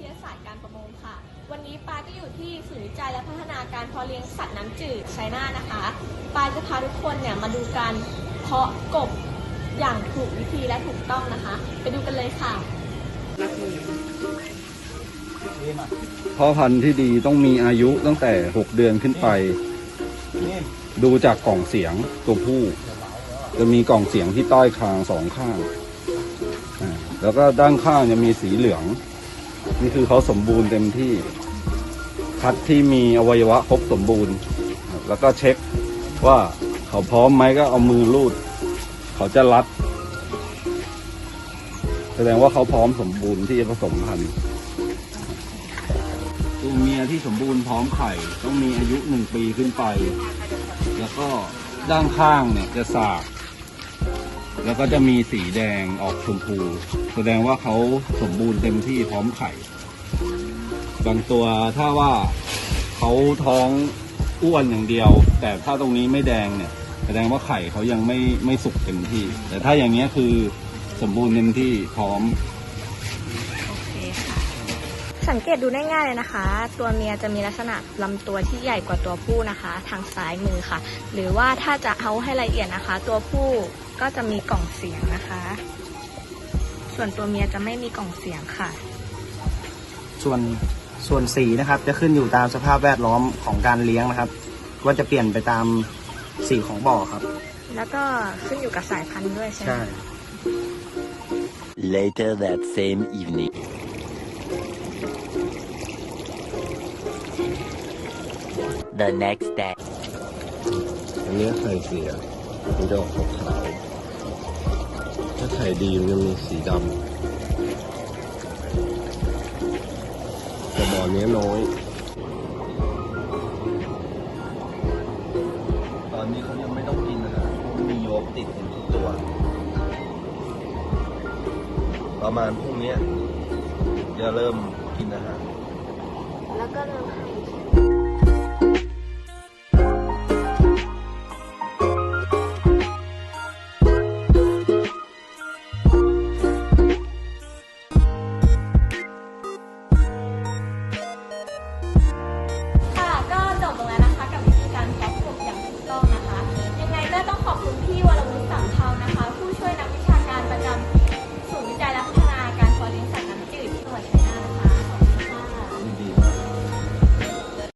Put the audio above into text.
ทยาศาสตร์การประมงค่ะ วันนี้ปาก็อยู่ที่ศูนย์วิจัยและพัฒนาการเพาะเลี้ยงสัตว์น้ำจืดไชน่านะคะ ปายจะพาทุกคนเนี่ยมาดูการเพาะกบอย่างถูกวิธีและถูกต้องนะคะ ไปดูกันเลยค่ะพ่อพันธุ์ที่ดีต้องมีอายุตั้งแต่ 6 เดือนขึ้นไป ดูจากกล่องเสียงตัวผู้ จะมีกล่องเสียงที่ใต้คางสองข้าง แล้วก็ด้านข้างจะมีสีเหลือง นี่คือเขาสมบูรณ์เต็มที่ คัดที่มีอวัยวะครบสมบูรณ์ แล้วก็เช็คว่าเขาพร้อมไหมก็เอามือลูด เขาจะรัด แสดงว่าเขาพร้อมสมบูรณ์ที่จะผสมพันธุ์ตัวเมียที่สมบูรณ์พร้อมไข่ต้องมีอายุหนึ่งปีขึ้นไป แล้วก็ด้านข้างเนี่ยจะสาก แล้วก็จะมีสีแดงออกชมพู แสดงว่าเขาสมบูรณ์เต็มที่พร้อมไข่ บางตัวถ้าว่าเขาท้องอ้วนอย่างเดียว แต่ถ้าตรงนี้ไม่แดงเนี่ย แสดงว่าไข่เขายังไม่ไม่สุกเต็มที่ แต่ถ้าอย่างนี้คือสมบูรณ์เต็มที่พร้อม สังเกตดูได้ง่ายเลยนะคะ ตัวเมียจะมีลักษณะลำตัวที่ใหญ่กว่าตัวผู้นะคะ ทางซ้ายมือค่ะ หรือว่าถ้าจะเอาให้ละเอียดนะคะ ตัวผู้ก็จะมีกล่องเสียงนะคะ ส่วนตัวเมียจะไม่มีกล่องเสียงค่ะ ส่วนส่วนสีนะครับ จะขึ้นอยู่ตามสภาพแวดล้อมของการเลี้ยงนะครับ ว่าจะเปลี่ยนไปตามสีของบ่อครับ แล้วก็ขึ้นอยู่กับสายพันธุ์ด้วยใช่ไหมใช่ Later that same evening. The next day. อันเนี้ไข่เสียมันจะออกขาวถ้าไข่ดีมันจะมีสีดำแต่บ่อเนี้ยน้อย ตอนนี้เขายังไม่ต้องกินอาหารเพราะมีโยกติดอยู่ทุกตัว ประมาณพรุ่งนี้จะเริ่ม กินอาหารแล้วก็เริ่มให้